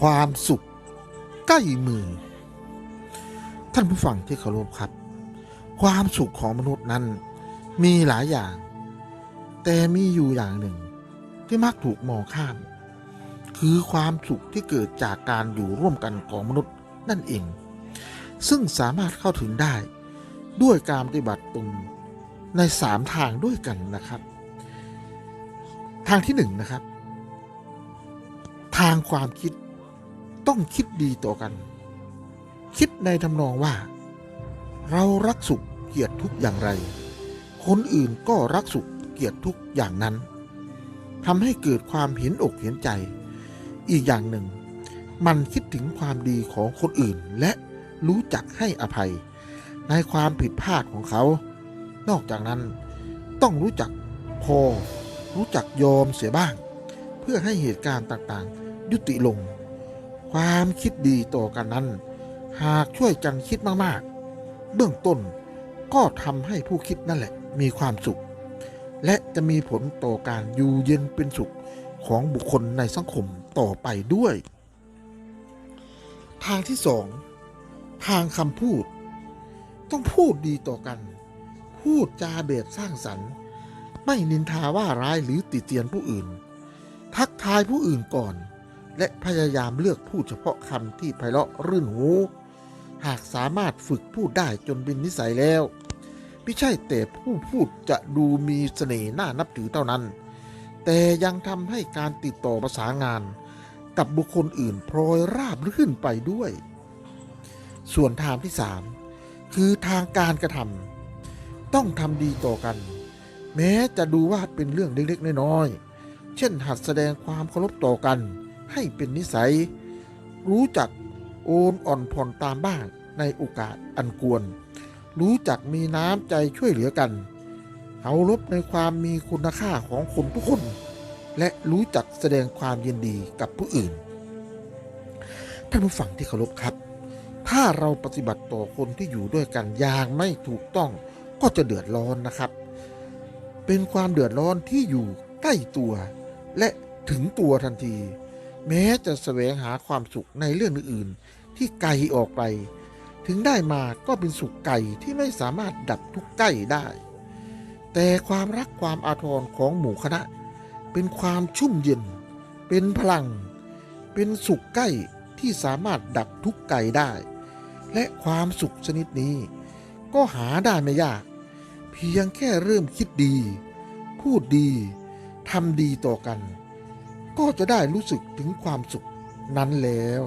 ความสุขใกล้มือ ท่านผู้ฟังที่เคารพครับ ความสุขของมนุษย์นั้นมีหลายอย่าง แต่มีอยู่อย่างหนึ่ง ที่มักถูกมองข้าม คือความสุขที่เกิดจากการอยู่ร่วมกันของมนุษย์นั่นเอง ซึ่งสามารถเข้าถึงได้ด้วยการปฏิบัติตนในสามทางด้วยกันนะครับ ทางที่หนึ่งนะครับ ทางความคิด ต้องคิดดีต่อกัน คิดในทำนองว่า เรารักสุขเกียดทุกอย่างไร คนอื่นก็รักสุขเกียดทุกอย่างนั้นทำให้เกิดความเห็นอกเห็นใจ อีกอย่างหนึ่ง มันคิดถึงความดีของคนอื่นและรู้จักให้อภัย ในความผิดพลาดของเขา นอกจากนั้นต้องรู้จักพอ รู้จักยอมเสียบ้าง เพื่อให้เหตุการณ์ต่างๆ ยุติลง ความคิดดีต่อกันนั้น หากช่วยกันคิดมากๆ เบื้องต้นก็ทำให้ผู้คิดนั่นแหละมีความสุข และจะมีผลต่อการอยู่เย็นเป็นสุขของบุคคลในสังคมต่อไปด้วย ทางที่สองทางคำพูด ต้องพูดดีต่อกัน พูดจาเบสสร้างสรรค์ ไม่นินทาว่าร้ายหรือติเตียนผู้อื่น ทักทายผู้อื่นก่อน และพยายามเลือกพูดเฉพาะคำที่ไพเราะรื่นหู หากสามารถฝึกพูดได้จนเป็นนิสัยแล้วไม่ใช่แต่ผู้พูดจะดูมีเสน่ห์น่านับถือเท่านั้น แต่ยังทำให้การติดต่อประสานงานกับบุคคลอื่นพลอยราบรื่นไปด้วย ส่วนทางที่สามคือทางการกระทำต้องทำดีต่อกัน แม้จะดูว่าเป็นเรื่องเล็กๆน้อยๆเช่นหัดแสดงความเคารพต่อกัน ให้เป็นนิสัย รู้จักโอนอ่อนผ่อนตามบ้างในโอกาสอันควร รู้จักมีน้ำใจช่วยเหลือกันเคารพในความมีคุณค่าของคนทุกคน และรู้จักแสดงความยินดีกับผู้อื่น ท่านผู้ฟังที่เคารพครับ ถ้าเราปฏิบัติต่อคนที่อยู่ด้วยกันอย่างไม่ถูกต้องก็จะเดือดร้อนนะครับ เป็นความเดือดร้อนที่อยู่ใกล้ตัว และถึงตัวทันที แม้จะแสวงหาความสุขในเรื่องอื่นๆ ที่ไกลออกไป ถึงได้มาก็เป็นสุขไก่ที่ไม่สามารถดับทุกข์ใกล้ได้ แต่ความรักความอาทรของหมู่คณะ เป็นความชุ่มเย็น เป็นพลัง เป็นสุขใกล้ที่สามารถดับทุกข์ไก่ได้ และความสุขชนิดนี้ ก็หาได้ไม่ยาก เพียงแค่เริ่มคิดดี พูดดีทำดีต่อกัน ก็จะได้รู้สึกถึงความสุขนั้นแล้ว